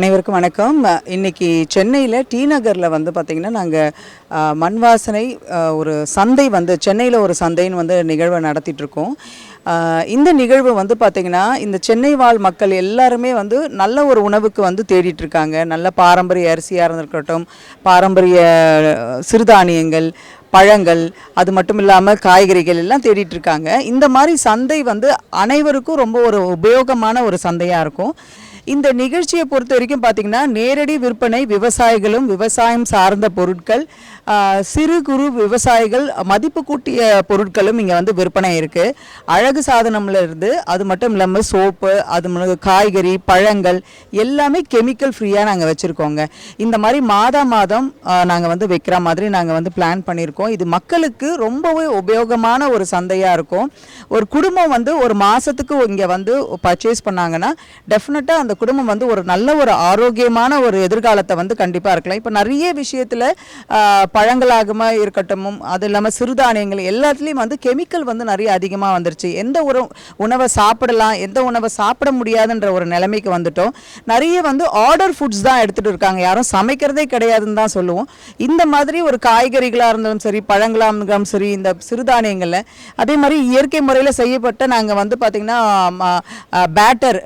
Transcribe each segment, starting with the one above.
அனைவருக்கும் வணக்கம். இன்னைக்கு சென்னையில் டி நகரில் வந்து பார்த்திங்கன்னா நாங்கள் மண் வாசனை ஒரு சந்தை வந்து சென்னையில் ஒரு சந்தைன்னு வந்து நிகழ்வை நடத்திட்டுருக்கோம் இந்த நிகழ்வு வந்து பார்த்திங்கன்னா இந்த சென்னை வாழ் மக்கள் எல்லாருமே வந்து நல்ல ஒரு உணவுக்கு வந்து தேடிட்டு இருக்காங்க. நல்ல பாரம்பரிய அரிசியாக இருந்திருக்கட்டும் பாரம்பரிய சிறுதானியங்கள் பழங்கள் அது மட்டும் இல்லாமல் காய்கறிகள் எல்லாம் தேடிட்டு இருக்காங்க. இந்த மாதிரி சந்தை வந்து அனைவருக்கும் ரொம்ப ஒரு உபயோகமான ஒரு சந்தையாக இருக்கும். இந்த நிகழ்ச்சியை பொறுத்த வரைக்கும் பார்த்தீங்கன்னா நேரடி விற்பனை விவசாயிகளும் விவசாயம் சார்ந்த பொருட்கள் சிறு குறு விவசாயிகள் மதிப்பு கூட்டிய பொருட்களும் இங்கே வந்து விற்பனை இருக்குது அழகு சாதனம்ல இருந்து அது மட்டும் இல்லாமல் சோப்பு அது காய்கறி பழங்கள் எல்லாமே கெமிக்கல் ஃப்ரீயாக நாங்கள் வச்சுருக்கோங்க. இந்த மாதிரி மாதா மாதம் நாங்கள் வந்து வைக்கிற மாதிரி நாங்கள் வந்து பிளான் பண்ணியிருக்கோம். இது மக்களுக்கு ரொம்பவே உபயோகமான ஒரு சந்தையாக இருக்கும். ஒரு குடும்பம் வந்து ஒரு மாதத்துக்கு இங்கே வந்து பர்ச்சேஸ் பண்ணாங்கன்னா டெஃபினட்டாக அந்த குடும்பம் வந்து ஒரு நல்ல ஒரு ஆரோக்கியமான ஒரு எதிர்காலத்தை வந்து கண்டிப்பாக இருக்கலாம். இப்போ நிறைய விஷயத்தில் பழங்களாகமா இருக்கட்டும் அது இல்லாமல் சிறுதானியங்கள் எல்லாத்துலேயும் வந்து கெமிக்கல் வந்து நிறைய அதிகமாக வந்துருச்சு. எந்த ஒரு உணவை சாப்பிடலாம் எந்த உணவை சாப்பிட முடியாதுன்ற ஒரு நிலைமைக்கு வந்துட்டோம். நிறைய வந்து ஆர்டர் ஃபுட்ஸ் தான் எடுத்துகிட்டு இருக்காங்க. யாரும் சமைக்கிறதே கிடையாதுன்னு தான் சொல்லுவோம். இந்த மாதிரி ஒரு காய்கறிகளாக இருந்தாலும் சரி பழங்களாக இருந்தாலும் சரி இந்த சிறுதானியங்களில் அதே மாதிரி இயற்கை முறையில் செய்யப்பட்ட நாங்கள் வந்து பார்த்திங்கன்னா பேட்டர்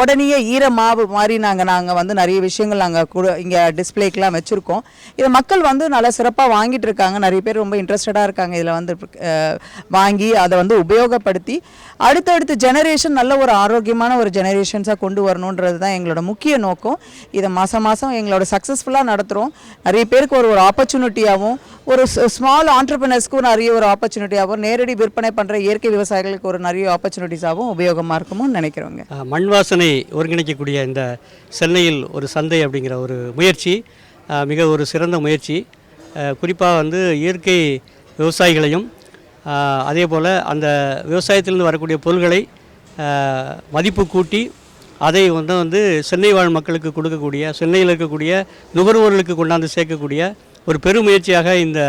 உடனேயே ஈர மாவு மாதிரி நாங்கள் நாங்கள் வந்து நிறைய விஷயங்கள் நாங்கள் கூட இங்கே டிஸ்பிளேக்கெலாம் வச்சுருக்கோம். இதை மக்கள் வந்து நல்லா சிறப்பாக வாங்கிட்டு இருக்காங்க. நிறைய பேர் ரொம்ப இன்ட்ரெஸ்டடாக இருக்காங்க. இதில் வந்து வாங்கி அதை வந்து உபயோகப்படுத்தி அடுத்தடுத்த ஜெனரேஷன் நல்ல ஒரு ஆரோக்கியமான ஒரு ஜெனரேஷன்ஸாக கொண்டு வரணுன்றது தான் எங்களோட முக்கிய நோக்கம். இதை மாதம் மாதம் எங்களோட சக்ஸஸ்ஃபுல்லாக நடத்துகிறோம் நிறைய பேருக்கு ஒரு ஒரு ஆப்பர்ச்சுனிட்டியாகவும் ஒரு ஸ்மால் ஆண்டர்பிரினர்ஸ்க்கும் நிறைய ஒரு ஆப்பர்ச்சுனிட்டியாகவும் நேரடி விற்பனை பண்ணுற இயற்கை விவசாயிகளுக்கு ஒரு நிறைய ஆப்பர்ச்சுனிட்டிஸாகவும் உபயோகமாக இருக்கும்னு நினைக்கிறோங்க மண் வாசனை ஒருங்கிணைக்கக்கூடிய இந்த சென்னையில் ஒரு சந்தை அப்படிங்கிற ஒரு முயற்சி மிக ஒரு சிறந்த முயற்சி. குறிப்பாக வந்து இயற்கை விவசாயிகளையும் அதே போல் அந்த விவசாயத்திலிருந்து வரக்கூடிய பொருள்களை மதிப்பு கூட்டி அதை வந்து வந்து சென்னை வாழ் மக்களுக்கு கொடுக்கக்கூடிய சென்னையில் இருக்கக்கூடிய நுகர்வோர்களுக்கு கொண்டாந்து சேர்க்கக்கூடிய ஒரு பெரும் முயற்சியாக இந்த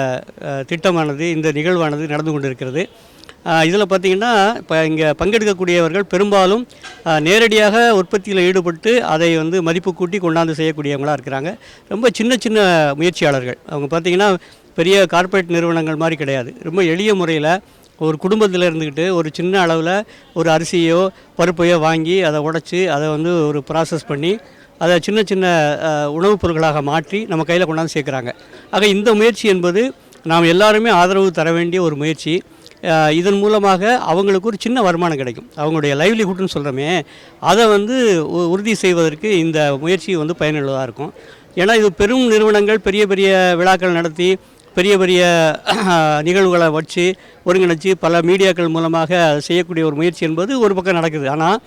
திட்டமானது இந்த நிகழ்வானது நடந்து கொண்டிருக்கிறது. இதில் பார்த்திங்கன்னா இப்போ இங்கே பங்கெடுக்கக்கூடியவர்கள் பெரும்பாலும் நேரடியாக உற்பத்தியில் ஈடுபட்டு அதை வந்து மதிப்பு கூட்டி கொண்டாந்து செய்யக்கூடியவங்களாக இருக்கிறாங்க. ரொம்ப சின்ன சின்ன முயற்சியாளர்கள். அவங்க பார்த்திங்கன்னா பெரிய கார்ப்பரேட் நிறுவனங்கள் மாதிரி கிடையாது. ரொம்ப எளிய முறையில் ஒரு குடும்பத்தில் இருந்துக்கிட்டு ஒரு சின்ன அளவில் ஒரு அரிசியோ பருப்பையோ வாங்கி அதை உடச்சி அதை வந்து ஒரு ப்ராசஸ் பண்ணி அதை சின்ன சின்ன உணவுப் பொருட்களாக மாற்றி நம்ம கையில் கொண்டாந்து சேர்க்குறாங்க. ஆக இந்த முயற்சி என்பது நாம் எல்லாருமே ஆதரவு தர வேண்டிய ஒரு முயற்சி. இதன் மூலமாக அவங்களுக்கு ஒரு சின்ன வருமானம் கிடைக்கும். அவங்களுடைய லைவ்லிஹுட்னு சொல்கிறோமே அதை வந்து உ- உறுதி செய்வதற்கு இந்த முயற்சி வந்து பயனுள்ளதாக இருக்கும். ஏன்னா இது பெரும் நிறுவனங்கள் பெரிய பெரிய விழாக்கள் நடத்தி பெரிய பெரிய நிகழ்வுகளை வச்சு ஒருங்கிணைச்சு பல மீடியாக்கள் மூலமாக செய்யக்கூடிய ஒரு முயற்சி என்பது ஒரு பக்கம் நடக்குது. ஆனால்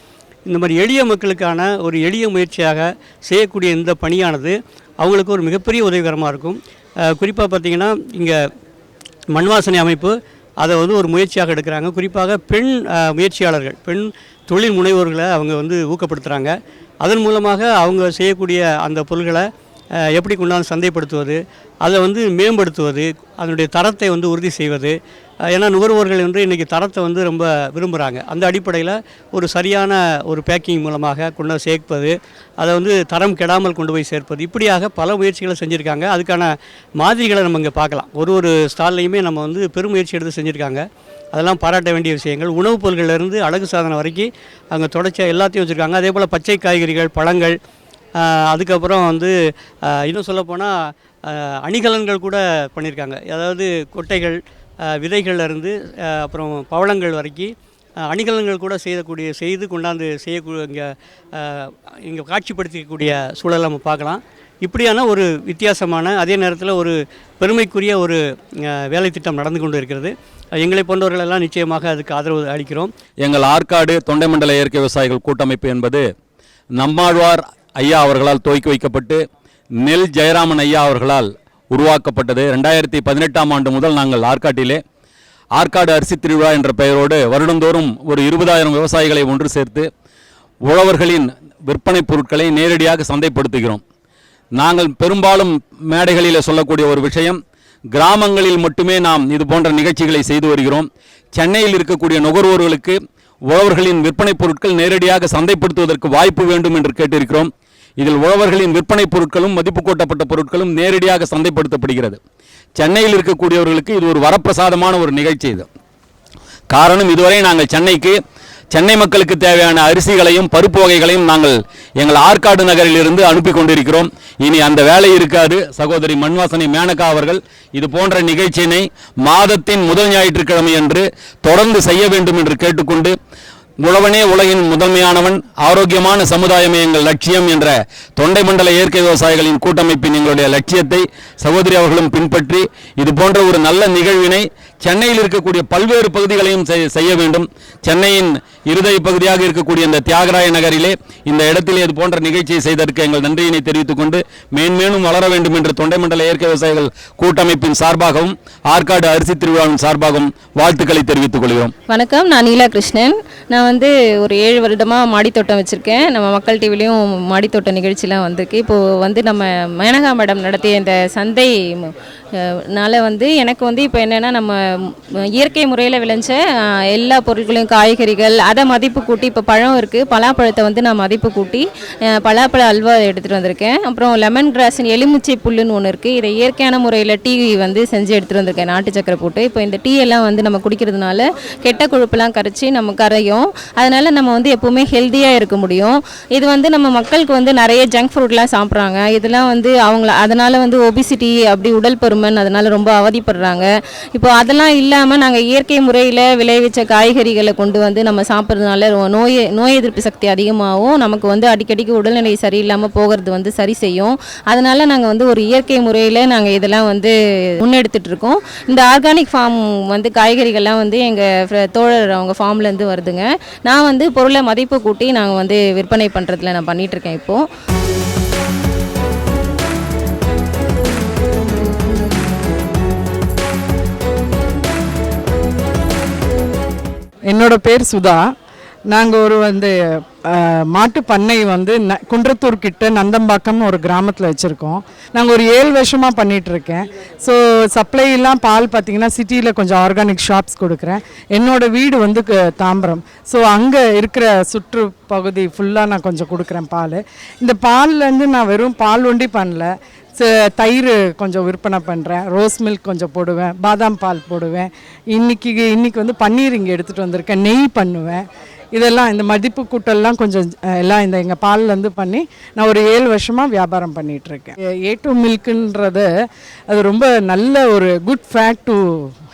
இந்த மாதிரி எளிய மக்களுக்கான ஒரு எளிய முயற்சியாக செய்யக்கூடிய இந்த பணியானது அவங்களுக்கு ஒரு மிகப்பெரிய உதவிகரமாக இருக்கும். குறிப்பாக பார்த்திங்கன்னா இங்கே மண்வாசனை அமைப்பு அதை வந்து ஒரு முயற்சியாக எடுக்கிறாங்க. குறிப்பாக பெண் முயற்சியாளர்கள் பெண் தொழில் முனைவோர்களை அவங்க வந்து ஊக்கப்படுத்துகிறாங்க அதன் மூலமாக அவங்க செய்யக்கூடிய அந்த பொருள்களை எப்படி கொண்டாந்து சந்தைப்படுத்துவது அதை வந்து மேம்படுத்துவது அதனுடைய தரத்தை வந்து உறுதி செய்வது. ஏன்னா நுகர்வோர்கள் வந்து இன்றைக்கி தரத்தை வந்து ரொம்ப விரும்புகிறாங்க அந்த அடிப்படையில் ஒரு சரியான ஒரு பேக்கிங் மூலமாக கொண்டு சேர்ப்பது அதை வந்து தரம் கெடாமல் கொண்டு போய் சேர்ப்பது. இப்படியாக பல முயற்சிகளை செஞ்சுருக்காங்க. அதுக்கான மாதிரிகளை நம்ம இங்கே பார்க்கலாம். ஒரு ஒரு ஸ்டால்லையுமே நம்ம வந்து பெருமுயற்சி எடுத்து செஞ்சுருக்காங்க. அதெல்லாம் பாராட்ட வேண்டிய விஷயங்கள். உணவுப் பொருட்கள்லேருந்து அழகு சாதனம் வரைக்கும் அங்கே தொடர்ச்சியாக எல்லாத்தையும் வச்சுருக்காங்க. அதே போல் பச்சை காய்கறிகள் பழங்கள் அதுக்கப்புறம் வந்து இன்னும் சொல்லப்போனால் அணிகலன்கள் கூட பண்ணியிருக்காங்க அதாவது கொட்டைகள் விதைகள்லேருந்து அப்புறம் பவளங்கள் வரைக்கும் அணிகலன்கள் கூட செய்யக்கூடிய செய்து கொண்டாந்து செய்யக்கூடிய இங்கே இங்கே காட்சிப்படுத்திக்கக்கூடிய சூழலை நம்ம பார்க்கலாம். இப்படியான ஒரு வித்தியாசமான அதே நேரத்தில் ஒரு பெருமைக்குரிய ஒரு வேலை திட்டம் நடந்து கொண்டு இருக்கிறது. எங்களை போன்றவர்கள் எல்லாம் நிச்சயமாக அதுக்கு ஆதரவு அளிக்கிறோம். எங்கள் ஆற்காடு தொண்டை மண்டல இயற்கை விவசாயிகள் கூட்டமைப்பு என்பது நம்மாழ்வார் ஐயா அவர்களால் துவக்கி வைக்கப்பட்டு நெல் ஜெயராமன் ஐயா அவர்களால் உருவாக்கப்பட்டது. ரெண்டாயிரத்தி பதினெட்டாம் ஆண்டு முதல் நாங்கள் ஆற்காட்டிலே ஆற்காடு அரிசி திருவிழா என்ற பெயரோடு வருடந்தோறும் ஒரு இருபதாயிரம் விவசாயிகளை ஒன்று சேர்த்து உழவர்களின் விற்பனை பொருட்களை நேரடியாக சந்தைப்படுத்துகிறோம். நாங்கள் பெரும்பாலும் மேடைகளில் சொல்லக்கூடிய ஒரு விஷயம் கிராமங்களில் மட்டுமே நாம் இது போன்ற நிகழ்ச்சிகளை செய்து வருகிறோம். சென்னையில் இருக்கக்கூடிய நுகர்வோர்களுக்கு உழவர்களின் விற்பனை பொருட்கள் நேரடியாக சந்தைப்படுத்துவதற்கு வாய்ப்பு வேண்டும் என்று கேட்டிருக்கிறோம். இதில் உழவர்களின் விற்பனை பொருட்களும் மதிப்பு கூட்டப்பட்ட பொருட்களும் நேரடியாக சந்தைப்படுத்தப்படுகிறது. சென்னையில் இருக்கக்கூடியவர்களுக்கு இது ஒரு வரப்பிரசாதமான ஒரு நிகழ்ச்சி இது. காரணம் இதுவரை நாங்கள் சென்னைக்கு சென்னை மக்களுக்கு தேவையான அரிசிகளையும் பருப்பு வகைகளையும் நாங்கள் எங்கள் ஆற்காடு நகரிலிருந்து அனுப்பி கொண்டிருக்கிறோம். இனி அந்த வேலை இருக்காது. சகோதரி மண்வாசனை மேனகா அவர்கள் இது போன்ற நிகழ்ச்சியினை மாதத்தின் முதல் ஞாயிற்றுக்கிழமை என்று தொடர்ந்து செய்ய வேண்டும் என்று கேட்டுக்கொண்டு உழவனே உலகின் முதன்மையானவன் ஆரோக்கியமான சமுதாயமே எங்கள் லட்சியம் என்ற தொண்டை மண்டல இயற்கை விவசாயிகளின் கூட்டமைப்பின் எங்களுடைய லட்சியத்தை சகோதரி அவர்களும் பின்பற்றி இது போன்ற ஒரு நல்ல நிகழ்வினை சென்னையில் இருக்கக்கூடிய பல்வேறு பகுதிகளையும் செய்- செய்ய வேண்டும். சென்னையின் இருதய பகுதியாக இருக்கக்கூடிய இந்த தியாகராய நகரிலே இந்த இடத்திலே இது போன்ற நிகழ்ச்சியை செய்ததற்கு எங்கள் நன்றியினை தெரிவித்துக் கொண்டு மேன்மேலும் வளர வேண்டும் என்று தொண்டை மண்டல இயற்கை விவசாயிகள் கூட்டமைப்பின் சார்பாகவும் ஆற்காடு அரிசி திருவிழாவின் சார்பாகவும் வாழ்த்துக்களை தெரிவித்துக் கொள்கிறோம். வணக்கம். நான் நீலா கிருஷ்ணன். நான் வந்து ஒரு ஏழு வருடமாக மாடித்தோட்டம் வச்சுருக்கேன். நம்ம மக்கள் டிவிலையும் மாடித்தோட்ட நிகழ்ச்சிலாம் வந்திருக்கு. இப்போது வந்து நம்ம மேனகா மேடம் நடத்திய இந்த சந்தை நால னால வந்து எனக்கு வந்து இப்போ என்னென்னா நம்ம இயற்கை முறையில் விளைஞ்ச எல்லா பொருட்களையும் காய்கறிகள் அதை மதிப்பு கூட்டி இப்போ பழம் இருக்குது பலாப்பழத்தை வந்து நான் மதிப்பு கூட்டி பலாப்பழ அல்வா எடுத்துகிட்டு வந்திருக்கேன். அப்புறம் லெமன் கிராஸ்னு எலுமிச்சை புல்லுன்னு ஒன்று இருக்குது இதை இயற்கையான முறையில் டீ வந்து செஞ்சு எடுத்துகிட்டு வந்திருக்கேன் நாட்டு சக்கரை போட்டு. இப்போ இந்த டீ எல்லாம் வந்து நம்ம குடிக்கிறதுனால கெட்ட கொழுப்பெல்லாம் கரைச்சி நம்ம கரையும். அதனால் நம்ம வந்து எப்போவுமே ஹெல்த்தியாக இருக்க முடியும். இது வந்து நம்ம மக்களுக்கு வந்து நிறைய ஜங்க் ஃபுட்லாம் சாப்பிட்றாங்க. இதெல்லாம் வந்து அவங்கள அதனால் வந்து ஒபிசிட்டி அப்படி உடல் பருமன் அதனால் ரொம்ப அவதிப்படுறாங்க. இப்போ அதெல்லாம் இல்லாமல் நாங்கள் இயற்கை முறையில் விளைவிச்ச காய்கறிகளை கொண்டு வந்து நம்ம சாப்பிட்றோம் சாப்பிட்றதுனால நோய் நோய் எதிர்ப்பு சக்தி அதிகமாகவும் நமக்கு வந்து அடிக்கடிக்கு உடல்நிலை சரியில்லாமல் போகிறது வந்து சரி செய்யும். அதனால் நாங்கள் வந்து ஒரு இயற்கை முறையில் நாங்கள் இதெல்லாம் வந்து முன்னெடுத்துட்டு இருக்கோம். இந்த ஆர்கானிக் ஃபார்ம் வந்து காய்கறிகள்லாம் வந்து எங்கள் தோழர் அவங்க ஃபார்ம்லேருந்து வருதுங்க. நான் வந்து பொருளை மதிப்பு கூட்டி நாங்கள் வந்து விற்பனை பண்ணுறதுல நான் பண்ணிகிட்ருக்கேன் இப்போது என்னோட பேர் சுதா. நாங்கள் ஒரு வந்து மாட்டு பண்ணை வந்து ந குன்றத்தூர் கிட்ட நந்தம்பாக்கம் ஒரு கிராமத்தில் வச்சுருக்கோம். நாங்கள் ஒரு ஏழு வருஷமாக பண்ணிகிட்ருக்கேன் ஸோ சப்ளைலாம் பால் பார்த்திங்கன்னா சிட்டியில் கொஞ்சம் ஆர்கானிக் ஷாப்ஸ் கொடுக்குறேன். என்னோட வீடு வந்து க- தாம்பரம். ஸோ அங்கே இருக்கிற சுற்று பகுதி ஃபுல்லாக நான் கொஞ்சம் கொடுக்குறேன் பால். இந்த பால்லேருந்து நான் வெறும் பால் ஒண்டி பண்ணல. தயிர் கொஞ்சம் விற்பனை பண்ணுறேன் ரோஸ் மில்க் கொஞ்சம் போடுவேன். பாதாம் பால் போடுவேன். இன்னைக்கு இன்றைக்கி வந்து பன்னீர் இங்கே எடுத்துகிட்டு வந்திருக்கேன். நெய் பண்ணுவேன். இதெல்லாம் இந்த மதிப்பு கூட்டெல்லாம் கொஞ்சம் எல்லாம் இந்த எங்கள் பால்லேருந்து பண்ணி நான் ஒரு ஏழு வருஷமாக வியாபாரம் பண்ணிகிட்ருக்கேன் ஏ டூ மில்க்குன்றது அது ரொம்ப நல்ல ஒரு good fact to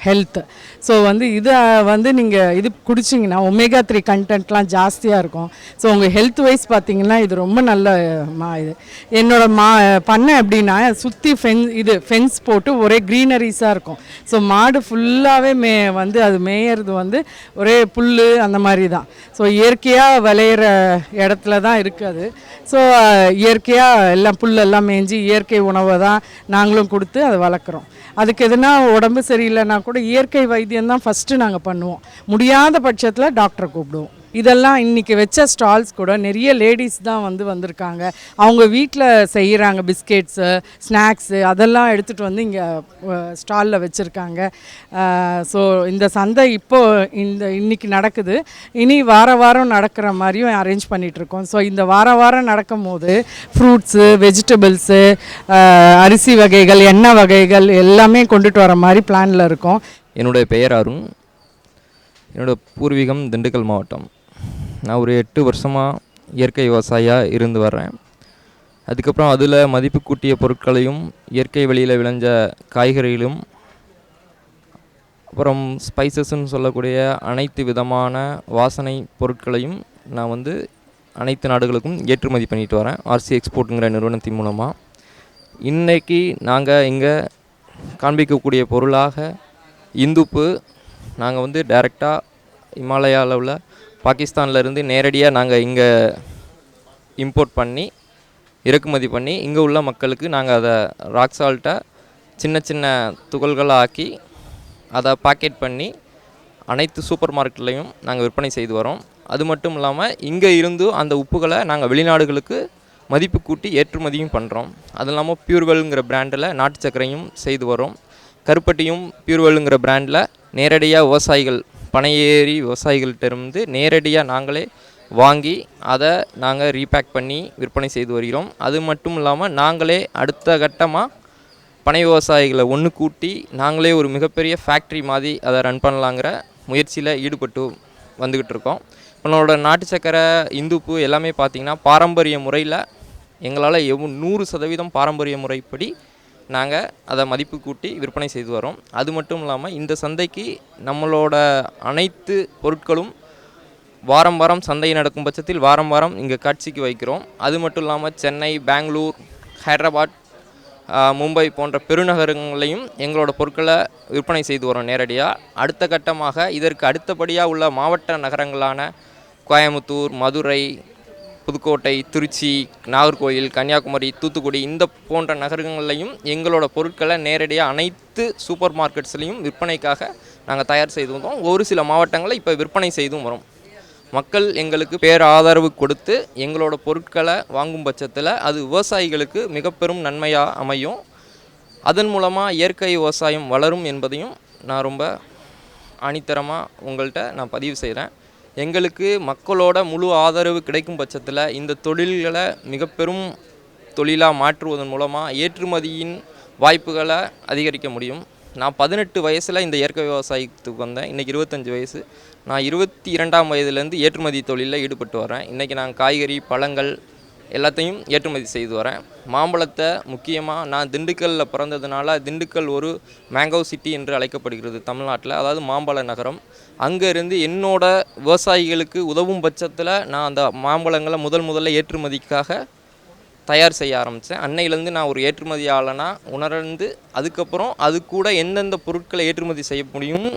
health so வந்து இதை வந்து நீங்கள் இது குடிச்சிங்கன்னா ஒமேகா த்ரீ கண்டென்ட்லாம் ஜாஸ்தியாக இருக்கும். ஸோ உங்கள் ஹெல்த் வைஸ் பார்த்தீங்கன்னா இது ரொம்ப நல்ல மா இது. என்னோட மா பண்ணை எப்படின்னா சுற்றி ஃபென் இது ஃபென்ஸ் போட்டு ஒரே க்ரீனரிஸாக இருக்கும். ஸோ மாடு ஃபுல்லாகவே மே வந்து அது மேயறது வந்து ஒரே புல் அந்த மாதிரி தான் ஸோ இயற்கையாக விளையிற இடத்துல தான் இருக்குது அது. ஸோ இயற்கையாக எல்லாம் புல்லெல்லாம் மேய்ஞ்சி இயற்கை உணவை தான் நாங்களும் கொடுத்து அதை வளர்க்குறோம். அதுக்கு எதுனா உடம்பு சரியில்லைன்னா கூட இயற்கை வைத்தியம் தான் ஃபஸ்ட்டு நாங்கள் பண்ணுவோம். முடியாத பட்சத்தில் டாக்டரை கூப்பிடுவோம். இதெல்லாம் இன்றைக்கி வச்ச ஸ்டால்ஸ் கூட நிறைய லேடிஸ் தான் வந்து வந்திருக்காங்க. அவங்க வீட்டில் செய்கிறாங்க பிஸ்கெட்ஸு ஸ்நாக்ஸு அதெல்லாம் எடுத்துகிட்டு வந்து இங்கே ஸ்டாலில் வச்சுருக்காங்க. ஸோ இந்த சந்தை இப்போ இந்த இன்னைக்கு நடக்குது. இனி வார வாரம் நடக்கிற மாதிரியும் அரேஞ்ச் பண்ணிகிட்ருக்கோம் ஸோ இந்த வார வாரம் நடக்கும் போது ஃப்ரூட்ஸு வெஜிடபிள்ஸு அரிசி வகைகள் எண்ணெய் வகைகள் எல்லாமே கொண்டுட்டு வர மாதிரி பிளானில் இருக்கோம். என்னுடைய பெயர் அருண். என்னோடய பூர்வீகம் திண்டுக்கல் மாவட்டம். நான் ஒரு எட்டு வருஷமாக இயற்கை விவசாயியாக இருந்து வர்றேன். அதுக்கப்புறம் அதில் மதிப்பு கூட்டிய பொருட்களையும் இயற்கை வழியில் விளைஞ்ச காய்கறிகளும் அப்புறம் ஸ்பைசஸ்ன்னு சொல்லக்கூடிய அனைத்து விதமான வாசனை பொருட்களையும் நான் வந்து அனைத்து நாடுகளுக்கும் ஏற்றுமதி பண்ணிட்டு வரேன். ஆர்சி எக்ஸ்போர்ட்டுங்கிற நிறுவனத்தின் மூலமாக இன்றைக்கி நாங்கள் இங்கே காண்பிக்கக்கூடிய பொருளாக இந்துப்பு. நாங்கள் வந்து டைரெக்டாக இமாலயாவில் உள்ள பாகிஸ்தான்லேருந்து நேரடியாக நாங்கள் இங்கே இம்போர்ட் பண்ணி இறக்குமதி பண்ணி இங்கே உள்ள மக்களுக்கு நாங்கள் அதை ராக் சால்ட்டை சின்ன சின்ன துகள்களாக ஆக்கி அதை பாக்கெட் பண்ணி அனைத்து சூப்பர் மார்க்கெட்லேயும் நாங்கள் விற்பனை செய்து வரோம். அது மட்டும் இல்லாமல் இங்கே இருந்து அந்த உப்புகளை நாங்கள் வெளிநாடுகளுக்கு மதிப்பு கூட்டி ஏற்றுமதியும் பண்ணுறோம் அது இல்லாமல் பியூர்வெல்ங்கிற பிராண்டில் நாட்டு சர்க்கரையும் செய்து வரோம். கருப்பட்டியும் பியூர்வெல்ங்கிற பிராண்டில் நேரடியாக விவசாயிகள் பனையேறி விவசாயிகள்கிட்ட இருந்து நேரடியாக நாங்களே வாங்கி அதை நாங்கள் ரீபேக் பண்ணி விற்பனை செய்து வருகிறோம். அது மட்டும் இல்லாமல் நாங்களே அடுத்த கட்டமாக பனை விவசாயிகளை ஒன்று கூட்டி நாங்களே ஒரு மிகப்பெரிய ஃபேக்ட்ரி மாதிரி அதை ரன் பண்ணலாங்கிற முயற்சியில் ஈடுபட்டு வந்துக்கிட்டு இருக்கோம். நம்மளோட நாட்டு சக்கரை இந்துப்பு எல்லாமே பார்த்திங்கன்னா பாரம்பரிய முறையில் எங்களால் எவ் நூறு சதவீதம் பாரம்பரிய முறைப்படி நாங்கள் அதை மதிப்பு கூட்டி விற்பனை செய்து வரோம். அது மட்டும் இல்லாமல் இந்த சந்தைக்கு நம்மளோட அனைத்து பொருட்களும் வாரம் வாரம் சந்தை நடக்கும் பட்சத்தில் வாரம் வாரம் இங்கே காட்சிக்கு வைக்கிறோம். அது மட்டும் இல்லாமல் சென்னை பெங்களூர் ஹைதராபாத் மும்பை போன்ற பெருநகரங்களையும் எங்களோட பொருட்களை விற்பனை செய்து வரோம் நேரடியாக அடுத்த கட்டமாக இதற்கு அடுத்தபடியாக உள்ள மாவட்ட நகரங்களான கோயமுத்தூர் மதுரை புதுக்கோட்டை திருச்சி நாகர்கோவில் கன்னியாகுமரி தூத்துக்குடி இந்த போன்ற நகரங்கள்லையும் எங்களோட பொருட்களை நேரடியாக அனைத்து சூப்பர் மார்க்கெட்ஸ்லையும் விற்பனைக்காக நாங்கள் தயார் செய்து வந்தோம். ஒரு சில மாவட்டங்களில் இப்போ விற்பனை செய்தும் வரோம். மக்கள் எங்களுக்கு பேர் ஆதரவு கொடுத்து எங்களோட பொருட்களை வாங்கும் பட்சத்தில் அது விவசாயிகளுக்கு மிக பெரும் நன்மையாக அமையும். அதன் மூலமாக இயற்கை விவசாயம் வளரும் என்பதையும் நான் ரொம்ப அணித்தரமாக உங்கள்கிட்ட நான் பதிவு செய்கிறேன் எங்களுக்கு மக்களோட முழு ஆதரவு கிடைக்கும் பட்சத்தில் இந்த தொழில்களை மிக பெரும் தொழிலாக மாற்றுவதன் மூலமாக ஏற்றுமதியின் வாய்ப்புகளை அதிகரிக்க முடியும். நான் பதினெட்டு வயசில் இந்த இயற்கை விவசாயத்துக்கு வந்தேன். இன்றைக்கி இருபத்தஞ்சி வயசு. நான் இருபத்தி இரண்டாம் வயதுலேருந்து ஏற்றுமதி தொழிலில் ஈடுபட்டு வரேன். இன்றைக்கி நான் காய்கறி பழங்கள் எல்லாத்தையும் ஏற்றுமதி செய்து வரேன். மாம்பழத்தை முக்கியமாக நான் திண்டுக்கல்லில் பிறந்ததுனால திண்டுக்கல் ஒரு மேங்கோ சிட்டி என்று அழைக்கப்படுகிறது தமிழ்நாட்டில். அதாவது மாம்பழ நகரம். அங்கேருந்து என்னோட விவசாயிகளுக்கு உதவும் பட்சத்தில் நான் அந்த மாம்பழங்களை முதல் முதல்ல ஏற்றுமதிக்காக தயார் செய்ய ஆரம்பித்தேன் அன்னையிலேருந்து நான் ஒரு ஏற்றுமதியாளனாக உணர்ந்து அதுக்கப்புறம் அது கூட எந்தெந்த பொருட்களை ஏற்றுமதி செய்ய முடியும்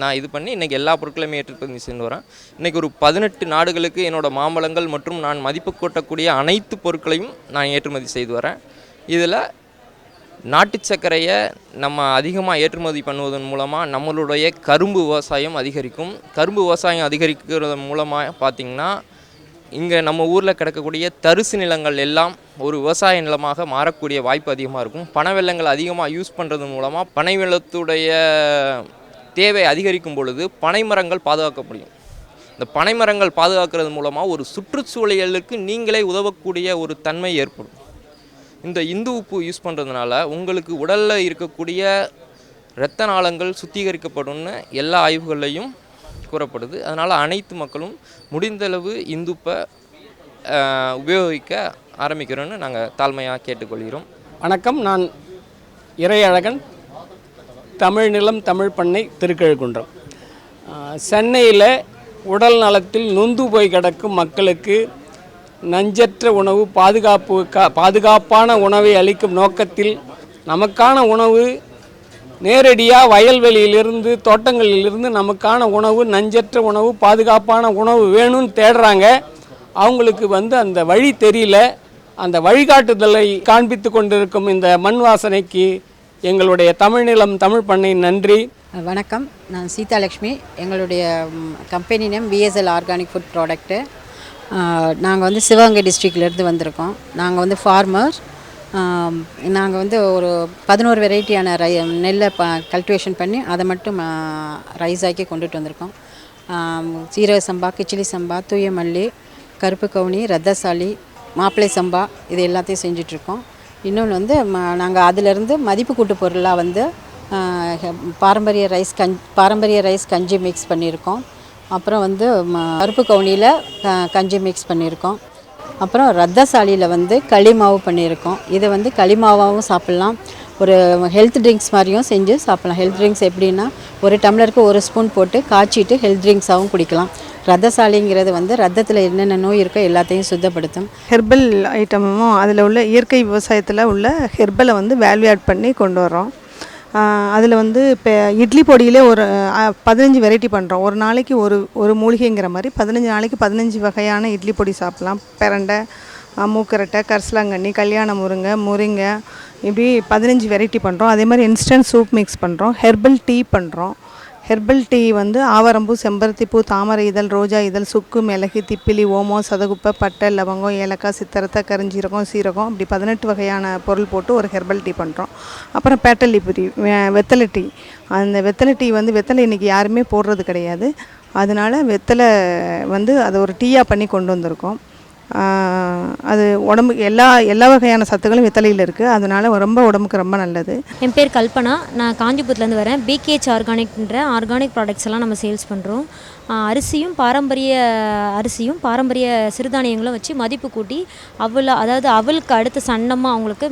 நான் இது பண்ணி இன்றைக்கி எல்லா பொருட்களையுமே ஏற்றுமதி சென்று வரேன். இன்றைக்கி ஒரு பதினெட்டு நாடுகளுக்கு என்னோடய மாம்பழங்கள் மற்றும் நான் மதிப்பு கூட்டக்கூடிய அனைத்து பொருட்களையும் நான் ஏற்றுமதி செய்து வரேன். இதில் நாட்டு சர்க்கரையை நம்ம அதிகமாக ஏற்றுமதி பண்ணுவதன் மூலமாக நம்மளுடைய கரும்பு விவசாயம் அதிகரிக்கும். கரும்பு விவசாயம் அதிகரிக்கிறது மூலமாக பார்த்திங்கன்னா இங்கே நம்ம ஊரில் கிடக்கக்கூடிய தரிசு நிலங்கள் எல்லாம் ஒரு விவசாய நிலமாக மாறக்கூடிய வாய்ப்பு அதிகமாக இருக்கும். பனை வெள்ளங்கள் அதிகமாக யூஸ் பண்ணுறது மூலமாக பனை வெள்ளத்துடைய தேவை அதிகரிக்கும் பொழுது பனை மரங்கள் பாதுகாக்க முடியும் இந்த பனை மரங்கள் பாதுகாக்கிறது மூலமாக ஒரு சுற்றுச்சூழலுக்கு நீங்களே உதவக்கூடிய ஒரு தன்மை ஏற்படும். இந்த இந்து உப்பு யூஸ் பண்ணுறதுனால உங்களுக்கு உடலில் இருக்கக்கூடிய இரத்த நாளங்கள் சுத்திகரிக்கப்படும்னு எல்லா ஆய்வுகள்லையும் கூறப்படுது. அதனால் அனைத்து மக்களும் முடிந்தளவு இந்துப்பை உபயோகிக்க ஆரம்பிக்கிறோன்னு நாங்கள் தாழ்மையாக கேட்டுக்கொள்கிறோம். வணக்கம். நான் இறையழகன் தமிழ் நிலம் தமிழ் பண்ணை திருக்கழுக்குன்றம். சென்னையில் உடல் நலத்தில் நொந்து போய் கிடக்கும் மக்களுக்கு நஞ்சற்ற உணவு பாதுகாப்பு கா- பாதுகாப்பான உணவை அளிக்கும் நோக்கத்தில் நமக்கான உணவு நேரடியாக வயல்வெளியிலிருந்து தோட்டங்களிலிருந்து நமக்கான உணவு நஞ்சற்ற உணவு பாதுகாப்பான உணவு வேணும்னு தேடுறாங்க. அவங்களுக்கு வந்து அந்த வழி தெரியல. அந்த வழிகாட்டுதலை காண்பித்து கொண்டிருக்கும் இந்த மண் வாசனைக்கு எங்களுடைய தமிழ்நிலம் தமிழ் பண்ணை நன்றி. வணக்கம். நான் சீதாலக்ஷ்மி எங்களுடைய company name VSL organic food product நாங்கள் வந்து சிவகங்கை டிஸ்ட்ரிக்ட்லேருந்து வந்திருக்கோம். நாங்கள் வந்து ஃபார்மர் நாங்கள் வந்து ஒரு பதினோரு வெரைட்டியான ரை நெல்லை ப கல்டிவேஷன் பண்ணி அதை மட்டும் ரைஸ் ஆக்கி கொண்டுட்டு வந்திருக்கோம். சீரக சம்பா கிச்சிலி சம்பா தூய மல்லி கருப்பு கவுனி ரத்தசாலி மாப்பிளை சம்பா இது எல்லாத்தையும் செஞ்சிட்ருக்கோம். இன்னொன்று வந்து ம நாங்கள் அதிலிருந்து மதிப்பு கூட்டு பொருளாக வந்து பாரம்பரிய ரைஸ் கஞ்ச் பாரம்பரிய ரைஸ் கஞ்சி மிக்ஸ் பண்ணியிருக்கோம். அப்புறம் வந்து ம, கருப்பு கவுனியில் கஞ்சி மிக்ஸ் பண்ணியிருக்கோம். அப்புறம் ரத்த சாலியில் வந்து களி மாவு பண்ணியிருக்கோம். இதை வந்து களி மாவாகவும் சாப்பிட்லாம். ஒரு ஹெல்த் ட்ரிங்க்ஸ் மாதிரியும் செஞ்சு சாப்பிட்லாம். ஹெல்த் ட்ரிங்க்ஸ் எப்படின்னா ஒரு டம்ளருக்கு ஒரு ஸ்பூன் போட்டு காய்ச்சிட்டு ஹெல்த் ட்ரிங்க்ஸாகவும் குடிக்கலாம். ரத்தசாலிங்கிறது வந்து ரத்தத்தில் என்னென்ன நோய் இருக்கோ எல்லாத்தையும் சுத்தப்படுத்தும். ஹெர்பல் ஐட்டமும் அதில் உள்ள இயற்கை விவசாயத்தில் உள்ள ஹெர்பலை வந்து வேல்யூ ஆட் பண்ணி கொண்டு வரோம் அதில் வந்து இப்போ இட்லி பொடியிலே ஒரு பதினஞ்சு வெரைட்டி பண்ணுறோம் ஒரு நாளைக்கு ஒரு ஒரு மூலிகைங்கிற மாதிரி பதினஞ்சு நாளைக்கு பதினஞ்சு வகையான இட்லி பொடி சாப்பிட்லாம். பிரண்டை மூக்கரட்டை கரிசலாங்கண்ணி கல்யாண முருங்கை முருங்கை இப்படி பதினஞ்சு வெரைட்டி பண்ணுறோம் அதே மாதிரி இன்ஸ்டன்ட் சூப் மிக்ஸ் பண்ணுறோம் ஹெர்பல் டீ பண்ணுறோம் ஹெர்பல் டீ வந்து ஆவாரம்பூ செம்பருத்திப்பூ தாமரை இதழ் ரோஜா இதழ் சுக்கு மிளகு திப்பிலி ஓமம் சதகுப்பை பட்டை லவங்கம் ஏலக்காய் சித்தரத்தை கரிஞ்சீரகம் சீரகம் இப்படி பதினெட்டு வகையான பொருள் போட்டு ஒரு ஹெர்பல் டீ பண்ணுறோம் அப்புறம் பேட்டலி புரி வெத்தலை டீ. அந்த வெத்தலை டீ வந்து வெத்தலை இன்றைக்கி யாருமே போடுறது கிடையாது. அதனால வெத்தலை வந்து அதை ஒரு டீயாக பண்ணி கொண்டு வந்திருக்கோம். அது உடம்புக்கு எல்லா எல்லா வகையான சத்துக்களும் வெத்தலையில் இருக்குது அதனால ரொம்ப உடம்புக்கு ரொம்ப நல்லது. என் பேர் கல்பனா. நான் காஞ்சிபுரத்துலேருந்து வரேன். பிகேஹெச் ஆர்கானிக்ன்ற ஆர்கானிக் ப்ராடக்ட்ஸ் எல்லாம் நம்ம சேல்ஸ் பண்ணுறோம் அரிசியும் பாரம்பரிய அரிசியும் பாரம்பரிய சிறுதானியங்களும் வச்சு மதிப்பு கூட்டி அவல் அதாவது அவலுக்கு அடுத்த சன்னமாக அவங்களுக்கு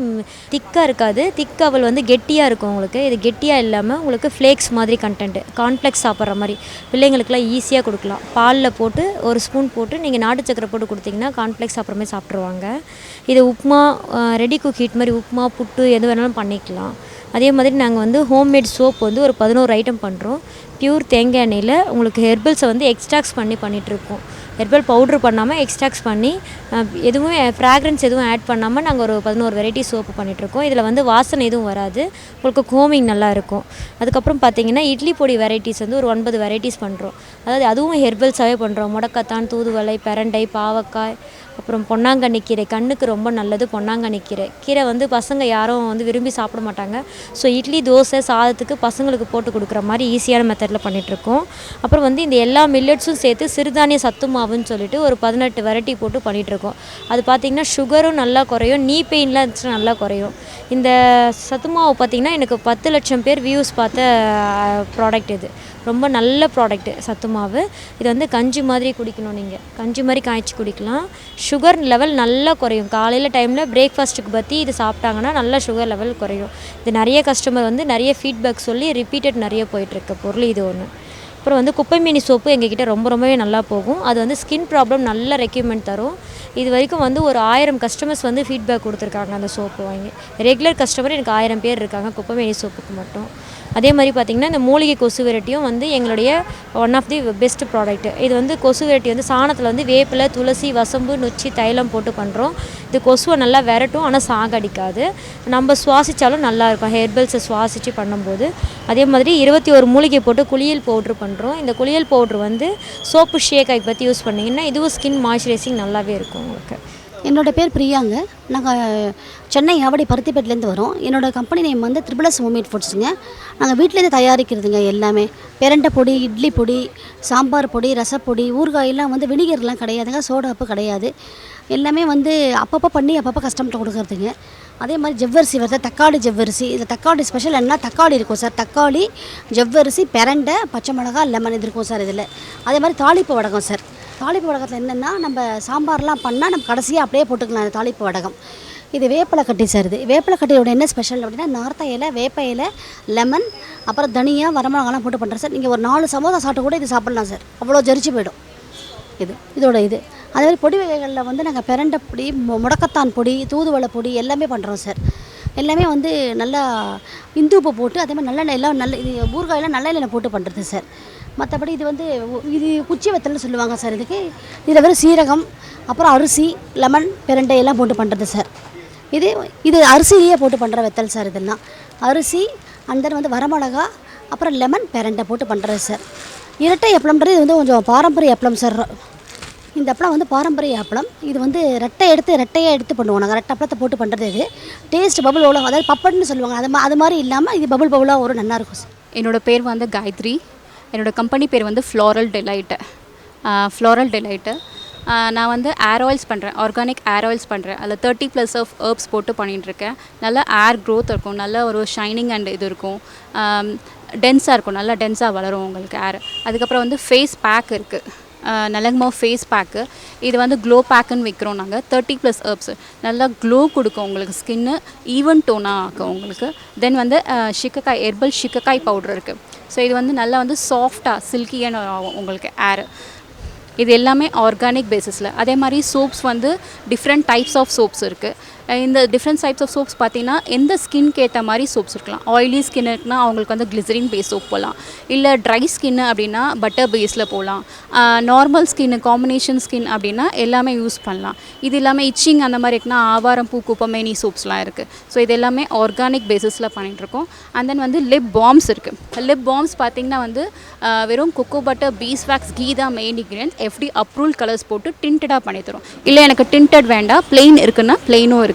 திக்காக இருக்காது. திக் அவல் வந்து கெட்டியாக இருக்கும் உங்களுக்கு. இது கெட்டியாக இல்லாமல் உங்களுக்கு ஃப்ளேக்ஸ் மாதிரி கண்டென்ட் கான்ஃப்ளெக்ஸ் சாப்பிட்ற மாதிரி. பிள்ளைங்களுக்குலாம் ஈஸியாக கொடுக்கலாம். பாலில் போட்டு ஒரு ஸ்பூன் போட்டு நீங்கள் நாட்டு சக்கரை போட்டு கொடுத்தீங்கன்னா கான்ஃப்ளெக்ஸ் சாப்பிட்ற மாதிரி சாப்பிட்ருவாங்க இது உப்புமா ரெடி குக் ஹீட் மாதிரி உப்புமா புட்டு எது வேணாலும் பண்ணிக்கலாம். அதே மாதிரி நாங்கள் வந்து ஹோம்மேட் சோப் வந்து ஒரு பதினோரு ஐட்டம் பண்ணுறோம் பியூர் தேங்காய் எண்ணெயில் உங்களுக்கு ஹெர்பல்ஸை வந்து எக்ஸ்ட்ராக்ஸ் பண்ணி பண்ணிகிட்ருக்கோம் ஹெர்பல் பவுட்ரு பண்ணாமல் எக்ஸ்ட்ராக்ஸ் பண்ணி எதுவும் ஃப்ராக்ரன்ஸ் எதுவும் ஆட் பண்ணாமல் நாங்கள் ஒரு பதினோரு வெரைட்டி சோப்பு பண்ணிகிட்ருக்கோம் இதில் வந்து வாசனை எதுவும் வராது. உங்களுக்கு கோமிங் நல்லா இருக்கும். அதுக்கப்புறம் பார்த்தீங்கன்னா இட்லி பொடி வெரைட்டிஸ் வந்து ஒரு ஒன்பது வெரைட்டிஸ் பண்ணுறோம் அதாவது அதுவும் ஹெர்பல்ஸாகவே பண்ணுறோம் முடக்கத்தான் தூதுவளை பெரண்டை பாவக்காய் அப்புறம் பொன்னாங்கண்ணி கீரை கண்ணுக்கு ரொம்ப நல்லது பொன்னாங்கண்ணி கீரை. கீரை வந்து பசங்க யாரும் வந்து விரும்பி சாப்பிட மாட்டாங்க. ஸோ இட்லி தோசை சாதத்துக்கு பசங்களுக்கு போட்டு கொடுக்குற மாதிரி ஈஸியான மெத்தடில் பண்ணிகிட்ருக்கோம் அப்புறம் வந்து இந்த எல்லா மில்லட்ஸும் சேர்த்து சிறுதானிய சத்து மாவுன்னு சொல்லிட்டு ஒரு பதினெட்டு வெரைட்டி போட்டு பண்ணிகிட்ருக்கோம் அது பார்த்திங்கன்னா சுகரும் நல்லா குறையும் நீ பெயின்லாம் இருந்துச்சுன்னா நல்லா குறையும். இந்த சத்து மாவு பார்த்திங்கன்னா எனக்கு பத்து லட்சம் பேர் வியூஸ் பார்த்த ப்ராடக்ட் இது. ரொம்ப நல்ல ப்ராடக்ட்டு சத்து மாவு. இது வந்து கஞ்சி மாதிரி குடிக்கணும் நீங்கள் கஞ்சி மாதிரி காய்ச்சி குடிக்கலாம். சுகர் லெவல் நல்லா குறையும். காலையில் டைமில் பிரேக்ஃபாஸ்ட்டுக்கு பற்றி இது சாப்பிட்டாங்கன்னா நல்லா சுகர் லெவல் குறையும். இது நிறைய கஸ்டமர் வந்து நிறைய ஃபீட்பேக் சொல்லி ரிப்பீட்டட் நிறைய போயிட்டுருக்கு. பொருள் இது ஒன்று அப்புறம் வந்து குப்பை மீனி சோப்பு எங்ககிட்ட ரொம்ப ரொம்பவே நல்லா போகும். அது வந்து ஸ்கின் ப்ராப்ளம் நல்ல ரெக்யூப்மெண்ட் தரும். இது வரைக்கும் வந்து ஒரு ஆயிரம் கஸ்டமர்ஸ் வந்து ஃபீட்பேக் கொடுத்துருக்காங்க அந்த சோப்பு வாங்கி. ரெகுலர் கஸ்டமர் எனக்கு ஆயிரம் பேர் இருக்காங்க குப்பை மீனி சோப்புக்கு மட்டும். அதே மாதிரி பார்த்திங்கன்னா இந்த மூலிகை கொசு விரட்டியும் வந்து எங்களுடைய one of the best product இது வந்து கொசு விரட்டி வந்து சாணத்தில் வந்து வேப்பிலை துளசி வசம்பு நொச்சி தைலம் போட்டு பண்ணுறோம் இது கொசுவை நல்லா விரட்டும் ஆனால் சாகடிக்காது. நம்ம சுவாசித்தாலும் நல்லா இருக்கும். ஹெர்பல்ஸை சுவாசித்து பண்ணும்போது. அதே மாதிரி இருபத்தி ஒரு மூலிகை போட்டு குளியல் பவுட்ரு பண்ணுறோம் இந்த குளியல் பவுட்ரு வந்து சோப்பு ஷேக் ஆகி பற்றி யூஸ் பண்ணிங்கன்னா இதுவும் ஸ்கின் மாய்ஸ்சரைசிங் நல்லாவே இருக்கும் உங்களுக்கு. என்னோட பேர் பிரியாங்க. நாங்கள் சென்னை ஆவடி பருத்திப்பேட்டிலேருந்து வரோம். என்னோட கம்பெனி நேம் வந்து திரிபிளஸ் ஹோம்மேட் ஃபுட்ஸுங்க நாங்கள் வீட்டிலேருந்து தயாரிக்கிறதுங்க எல்லாமே. பெரண்டை பொடி இட்லி பொடி சாம்பார் பொடி ரசப்பொடி ஊறுகாயெல்லாம் வந்து வினிகர்லாம் கிடையாதுங்க. சோடாப்பு கிடையாது. எல்லாமே வந்து அப்பப்போ பண்ணி அப்பப்போ கஸ்டமர்கிட்ட கொடுக்குறதுங்க. அதே மாதிரி ஜவ்வரிசி வருது. தக்காளி ஜவ்வரிசி. இந்த தக்காளி ஸ்பெஷல் என்ன தக்காளி இருக்கும் சார். தக்காளி ஜவ்வரிசி பெரண்டை பச்சை மிளகா லெமன் இது இருக்கும் சார் இதில். அதே மாதிரி தாளிப்பு வடகம் சார். தாளிப்பு வடகத்தில் என்னென்னா நம்ம சாம்பார்லாம் பண்ணால் நம்ம கடைசியாக அப்படியே போட்டுக்கலாம் அந்த தாளிப்பு வடகம். இது வேப்பிலை கட்டி சார் இது வேப்பிலை கட்டியோட என்ன ஸ்பெஷல் அப்படின்னா நார்த்த இலை வேப்ப இலை லெமன் அப்புறம் தனியாக வரமிளகாலாம் போட்டு பண்ணுறேன் சார். நீங்கள் ஒரு நாலு சமோசா சாப்பிட்டு கூட இது சாப்பிட்லாம் சார். அவ்வளோ ஜரிச்சு போயிடும். இது இதோட இது. அதே மாதிரி பொடி வகைகளில் வந்து நாங்கள் பிரண்டை பொடி முடக்கத்தான் பொடி தூதுவளை பொடி எல்லாமே பண்ணுறோம் சார். எல்லாமே வந்து நல்லா இந்து உப்பு போட்டு அதே மாதிரி நல்லெண்ணெய் எல்லாம் நல்ல இது ஊறுகாயெல்லாம் நல்லெண்ணெய் போட்டு பண்ணுறது சார். மற்றபடி இது வந்து இது குச்சி வெத்தல்னு சொல்லுவாங்க சார் இதுக்கு. இதில் வெறும் சீரகம் அப்புறம் அரிசி லெமன் பிரண்டை எல்லாம் போட்டு பண்ணுறது சார். இது இது அரிசிலேயே போட்டு பண்ணுற வெத்தல் சார் இதெல்லாம். அரிசி அண்ட் தென் வந்து வரமிளகா அப்புறம் லெமன் பிரண்டை போட்டு பண்ணுறது சார். இரட்டை அப்பளம்ன்றது இது வந்து கொஞ்சம் பாரம்பரிய அப்பளம் சார். இந்த அப்பளம் வந்து பாரம்பரிய அப்பளம். இது வந்து ரெட்டை எடுத்து ரெட்டையாக எடுத்து பண்ணுவோம் நாங்கள் ரெட்டை அப்பளத்தை போட்டு பண்ணுறது இது. டேஸ்ட் பபுள் எவ்வளோ அதாவது பப்பட்னு சொல்லுவாங்க. அது மா அது மாதிரி இல்லாமல் இது பபுள் பபுளாக ஒரு நல்லாயிருக்கும் சார். என்னோட பேர் வந்து காயத்ரி. என்னோட கம்பெனி பேர் வந்து ஃப்ளோரல் டெலைட்டு ஃப்ளோரல் டெலைட்டு நான் வந்து ஏர் ஆயில்ஸ் பண்ணுறேன் ஆர்கானிக் ஏர் ஆயில்ஸ் பண்ணுறேன் அதில் தேர்ட்டி ப்ளஸ் ஆஃப் ஹர்ப்ஸ் போட்டு பண்ணிகிட்ருக்கேன் நல்ல ஏர் க்ரோத் இருக்கும். நல்ல ஒரு ஷைனிங் அண்ட் இது இருக்கும். டென்ஸாக இருக்கும். நல்லா டென்ஸாக வளரும் உங்களுக்கு ஏர் அதுக்கப்புறம் வந்து ஃபேஸ் பேக் இருக்குது நலங்மா ஃபேஸ் பேக்கு இது வந்து க்ளோ பேக்குன்னு விற்கிறோம் நாங்கள் தேர்ட்டி ப்ளஸ் ஹர்ப்ஸ் நல்லா க்ளோ கொடுக்கும் உங்களுக்கு ஸ்கின்னு ஈவன் டோனாக ஆக்கும் உங்களுக்கு. தென் வந்து ஷிக்கக்காய் ஹெர்பல் ஷிக்கக்காய் பவுடர் இருக்குது ஸோ இது வந்து நல்லா வந்து சாஃப்டாக சில்கியான ஆகும் உங்களுக்கு ஏர் இது எல்லாமே ஆர்கானிக் பேசிஸில் அதே மாதிரி சோப்ஸ் வந்து டிஃப்ரெண்ட் டைப்ஸ் ஆஃப் சோப்ஸ் இருக்குது இந்த டிஃப்ரெண்ட் டைப்ஸ் ஆஃப் சோப்ஸ் பார்த்தீங்கன்னா எந்த ஸ்கின்க்கு ஏற்ற மாதிரி சோப்ஸ் இருக்கலாம். ஆயிலி ஸ்கின் இருக்குன்னா அவங்களுக்கு வந்து கிளிசரின் பேஸ் சோப் போகலாம் இல்லை ட்ரை ஸ்கின்னு அப்படின்னா பட்டர் பேஸில் போகலாம் நார்மல் ஸ்கின் காம்பினேஷன் ஸ்கின் அப்படின்னா எல்லாமே யூஸ் பண்ணலாம். இது இல்லாமல் இச்சிங் அந்த மாதிரி இருக்குன்னா ஆவாரம் பூ குப்பமேனி சோப்ஸ்லாம் இருக்குது ஸோ இது எல்லாமே ஆர்கானிக் பேசிஸில் பண்ணிகிட்ருக்கோம் அண்ட் தென் வந்து லிப் பாம்ஸ் இருக்குது லிப் பாம்ஸ் பார்த்தீங்கன்னா வந்து வெறும் கொக்கோ பட்டர் பீஸ் வேக்ஸ் கீ தான் main ingredients FD approval colours போட்டு டின்டடாக பண்ணி தரும். இல்லை எனக்கு டின்டட் வேண்டாம். பிளெயின் இருக்குன்னா பிளெயினும் இருக்குது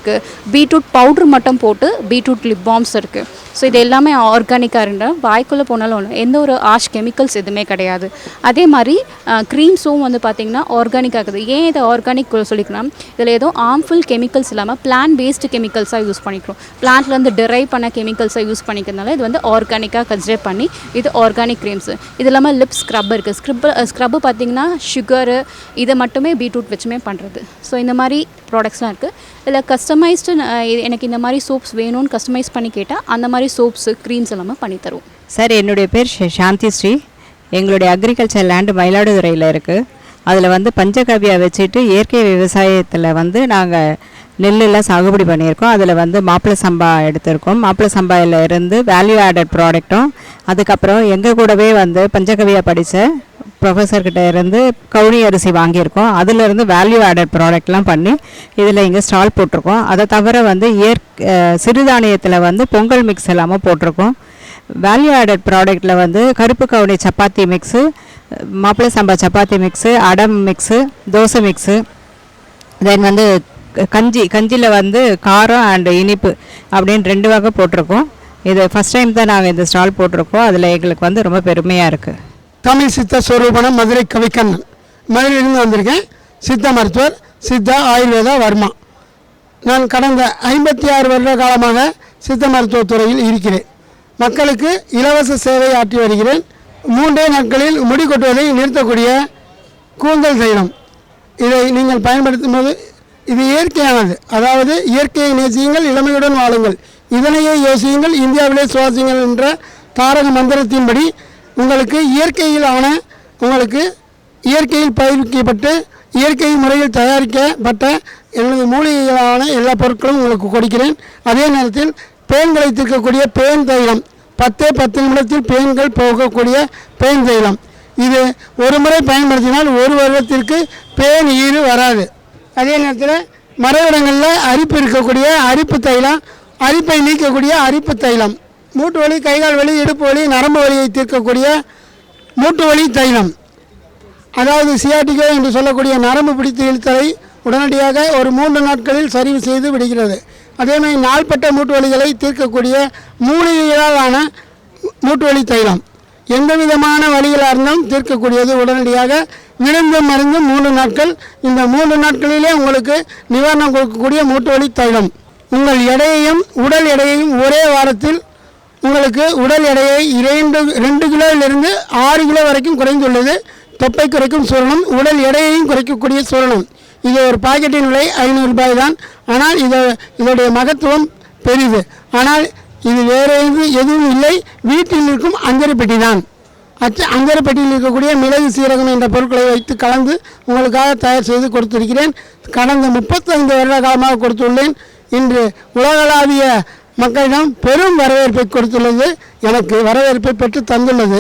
பீட்ரூட் பவுட்ரு மட்டும் போட்டு பீட்ரூட் லிப் பாம்ஸ் இருக்குது ஸோ இது எல்லாமே ஆர்கானிக்காக இருந்தால் வாய்க்குள்ளே போனாலும் ஒன்று எந்த ஒரு ஆஷ் கெமிக்கல்ஸ் எதுவுமே கிடையாது. அதே மாதிரி க்ரீம்ஸும் வந்து பார்த்திங்கன்னா ஆர்கானிக்காக இருக்குது ஏன் இதை ஆர்கானிக் சொல்லிக்கலாம் இதில் ஏதோ ஆர்ம்ஃபுல் கெமிக்கல்ஸ் இல்லாமல் பிளான் பேஸ்டு கெமிக்கல்ஸாக யூஸ் பண்ணிக்கிறோம். பிளான்ட்லேருந்து டிரைவ் பண்ண கெமிக்கல்ஸை யூஸ் பண்ணிக்கிறதுனால இது வந்து ஆர்கானிக்காக கன்சிடர் பண்ணி இது ஆர்கானிக் க்ரீம்ஸு இது இல்லாமல் லிப் ஸ்க்ரப் இருக்குது ஸ்க்ரப் ஸ்க்ரப்பு பார்த்திங்கன்னா சுகரு இதை மட்டுமே பீட்ரூட் வச்சுமே பண்ணுறது ஸோ இந்த மாதிரி ப்ராடக்ட்ஸ்லாம் இருக்குது இதில் கஸ்டமைஸ்டு எனக்கு இந்த மாதிரி சோப்ஸ் வேணும்னு கஸ்டமைஸ் பண்ணி கேட்டால் அந்த மாதிரி சோப்ஸு க்ரீம்ஸ் எல்லாமே பண்ணி தருவோம். சார் என்னுடைய பேர் சாந்தி ஸ்ரீ. எங்களுடைய அக்ரிகல்ச்சர் லேண்டு மயிலாடுதுறையில் இருக்குது அதில் வந்து பஞ்சகவ்யா வச்சுட்டு இயற்கை விவசாயத்தில் வந்து நாங்கள் நெல்லெல்லாம் சாகுபடி பண்ணியிருக்கோம். அதில் வந்து மாப்பிள்ளை சம்பா எடுத்திருக்கோம். மாப்பிள்ளை சம்பாயில் இருந்து வேல்யூ ஆடட் ப்ராடக்ட்டும் அதுக்கப்புறம் எங்கள் கூடவே வந்து பஞ்சகவியா படித்த ப்ரொஃபஸர்கிட்ட இருந்து கவுனி அரிசி வாங்கியிருக்கோம். அதிலிருந்து வேல்யூ ஆடட் ப்ராடக்ட்லாம் பண்ணி இதில் இங்கே ஸ்டால் போட்டிருக்கோம். அதை தவிர வந்து இயற் சிறுதானியத்தில் வந்து பொங்கல் மிக்ஸ் எல்லாமே போட்டிருக்கோம். வேல்யூ ஆடட் ப்ராடக்ட்டில் வந்து கருப்பு கவுனி சப்பாத்தி மிக்ஸு மாப்பிள்ளை சம்பா சப்பாத்தி மிக்ஸு அடம் மிக்ஸு தோசை மிக்ஸு தென் வந்து கஞ்சி கஞ்சியில் வந்து காரம் அண்டு இனிப்பு அப்படின்னு ரெண்டு வகை போட்டிருக்கோம். இது ஃபஸ்ட் டைம் தான் நாங்கள் இந்த ஸ்டால் போட்டிருக்கோம். அதில் எங்களுக்கு வந்து ரொம்ப பெருமையாக இருக்குது தமிழ் சித்த ஸ்வரூபனம் மதுரை கவிக்கண்ணன். மதுரையிலிருந்து வந்திருக்கேன். சித்த மருத்துவர் சித்தா ஆயுர்வேதா வர்மா. நான் கடந்த ஐம்பத்தி ஆறு வருட காலமாக சித்த மருத்துவத்துறையில் இருக்கிறேன். மக்களுக்கு இலவச சேவை ஆற்றி வருகிறேன். மூன்றே நாட்களில் முடி கொட்டுவதை நிறுத்தக்கூடிய கூந்தல் தைலம் இதை நீங்கள் பயன்படுத்தும் போது இது இயற்கையானது. அதாவது இயற்கையை நேசியுங்கள் இளமையுடன் வாழுங்கள். இதனையே யோசியுங்கள் இந்தியாவிலே சுவாசியுங்கள் என்ற தாரக மந்திரத்தின்படி உங்களுக்கு இயற்கையிலான உங்களுக்கு இயற்கையில் பயிர்க்கப்பட்டு இயற்கை முறையில் தயாரிக்கப்பட்ட எனது மூலிகைகளான எல்லா பொருட்களும் உங்களுக்கு கொடுக்கிறேன். அதே நேரத்தில் பேன்களை தீர்க்கக்கூடிய பேன் தைலம் பத்தே பத்து நிமிடத்தில் பேன்கள் போகக்கூடிய பேன் தைலம். இது ஒரு முறை பயன்படுத்தினால் ஒரு வருடத்திற்கு பேன் ஈடு வராது. அதே நேரத்தில் மரவிடங்களில் அரிப்பு இருக்கக்கூடிய அரிப்பு தைலம் அரிப்பை நீக்கக்கூடிய அரிப்பு தைலம். மூட்டு வலி கைகால் வலி இடுப்பு வலி நரம்பு வலியை தீர்க்கக்கூடிய மூட்டு வலி தைலம். அதாவது சியாட்டிகோ என்று சொல்லக்கூடிய நரம்பு பிடித்து இழுத்தலை உடனடியாக ஒரு மூன்று நாட்களில் சரிவு செய்து விடுகிறது. அதேமாதிரி நாள்பட்ட மூட்டு வலிகளை தீர்க்கக்கூடிய மூலிகைகளாலான மூட்டு வலி தைலம். எந்த விதமான வழிகளாக இருந்தாலும் தீர்க்கக்கூடியது உடனடியாக விழுந்தும் மருந்தும் மூன்று நாட்கள். இந்த மூன்று நாட்களிலே உங்களுக்கு நிவாரணம் கொடுக்கக்கூடிய மூட்டு வலி தைலம். உங்கள் எடையையும் உடல் எடையையும் ஒரே வாரத்தில் உங்களுக்கு உடல் எடையை இரண்டு ரெண்டு கிலோவிலிருந்து ஆறு கிலோ வரைக்கும் குறைந்துள்ளது. தொப்பை குறைக்கும் சூரணம் உடல் எடையையும் குறைக்கக்கூடிய சூரணம். இது ஒரு பாக்கெட்டின் விலை ஐநூறு ரூபாய் தான். ஆனால் இதை இதோடைய மகத்துவம் பெரிது. ஆனால் இது வேறு எதுவும் எதுவும் இல்லை. வீட்டில் இருக்கும் அஞ்சரை பெட்டி தான். அச்ச அஞ்சரை பெட்டியில் இருக்கக்கூடிய மிளகு சீரகம் என்ற பொருட்களை வைத்து கலந்து உங்களுக்காக தயார் செய்து கொடுத்திருக்கிறேன். கடந்த முப்பத்தைந்து வருட காலமாக கொடுத்துள்ளேன். இன்று உலகளாவிய மக்களிடம் பெரும் வரவேற்பை கொடுத்துள்ளது. எனக்கு வரவேற்பை பெற்று தந்துள்ளது.